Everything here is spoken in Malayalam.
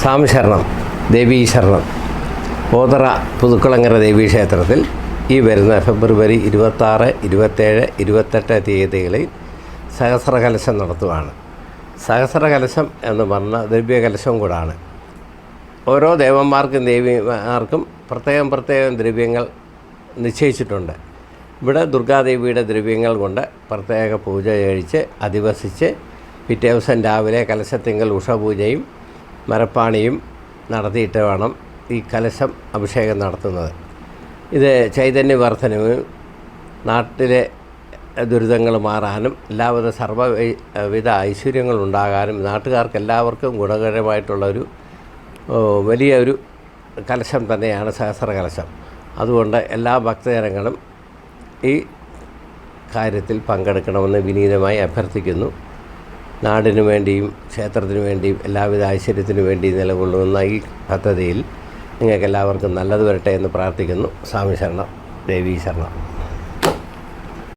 സ്വാമി ശരണം ദേവീ ശരണം ദേവീ ക്ഷേത്രത്തിൽ ഈ വരുന്ന ഫെബ്രുവരി ഇരുപത്താറ് ഇരുപത്തേഴ് ഇരുപത്തെട്ട് തീയതികളിൽ സഹസ്രകലശം നടത്തുവാണ്. സഹസ്രകലശം എന്ന് പറഞ്ഞ ദ്രവ്യകലശം കൂടാണ്. ഓരോ ദേവന്മാർക്കും ദേവിമാർക്കും പ്രത്യേകം പ്രത്യേകം ദ്രവ്യങ്ങൾ നിശ്ചയിച്ചിട്ടുണ്ട്. ഇവിടെ ദുർഗാദേവിയുടെ ദ്രവ്യങ്ങൾ കൊണ്ട് പ്രത്യേക പൂജ കഴിച്ച് അധിവസിച്ച് പിറ്റേ ദിവസം രാവിലെ കലശത്തിങ്കൽ ഉഷപൂജയും മരപ്പാണിയും നടത്തിയിട്ട് വേണം ഈ കലശം അഭിഷേകം നടത്തുന്നത്. ഇത് ചൈതന്യവർദ്ധനവും നാട്ടിലെ ദുരിതങ്ങൾ മാറാനും എല്ലാവിധ സർവവിധ ഐശ്വര്യങ്ങൾ ഉണ്ടാകാനും നാട്ടുകാർക്ക് എല്ലാവർക്കും ഗുണകരമായിട്ടുള്ളൊരു വലിയ ഒരു കലശം തന്നെയാണ് സഹസ്ര കലശം. അതുകൊണ്ട് എല്ലാ ഭക്തജനങ്ങളും ഈ കാര്യത്തിൽ പങ്കെടുക്കണമെന്ന് വിനീതമായി അഭ്യർത്ഥിക്കുന്നു. നാടിനു വേണ്ടിയും ക്ഷേത്രത്തിനു വേണ്ടിയും എല്ലാവിധ ഐശ്വര്യത്തിനു വേണ്ടി നിലകൊള്ളുന്ന ഈ പദ്ധതിയിൽ നിങ്ങൾക്ക് എല്ലാവർക്കും നല്ലത് വരട്ടെ എന്ന് പ്രാർത്ഥിക്കുന്നു. സ്വാമി ശരണം. ദേവീ ശരണം.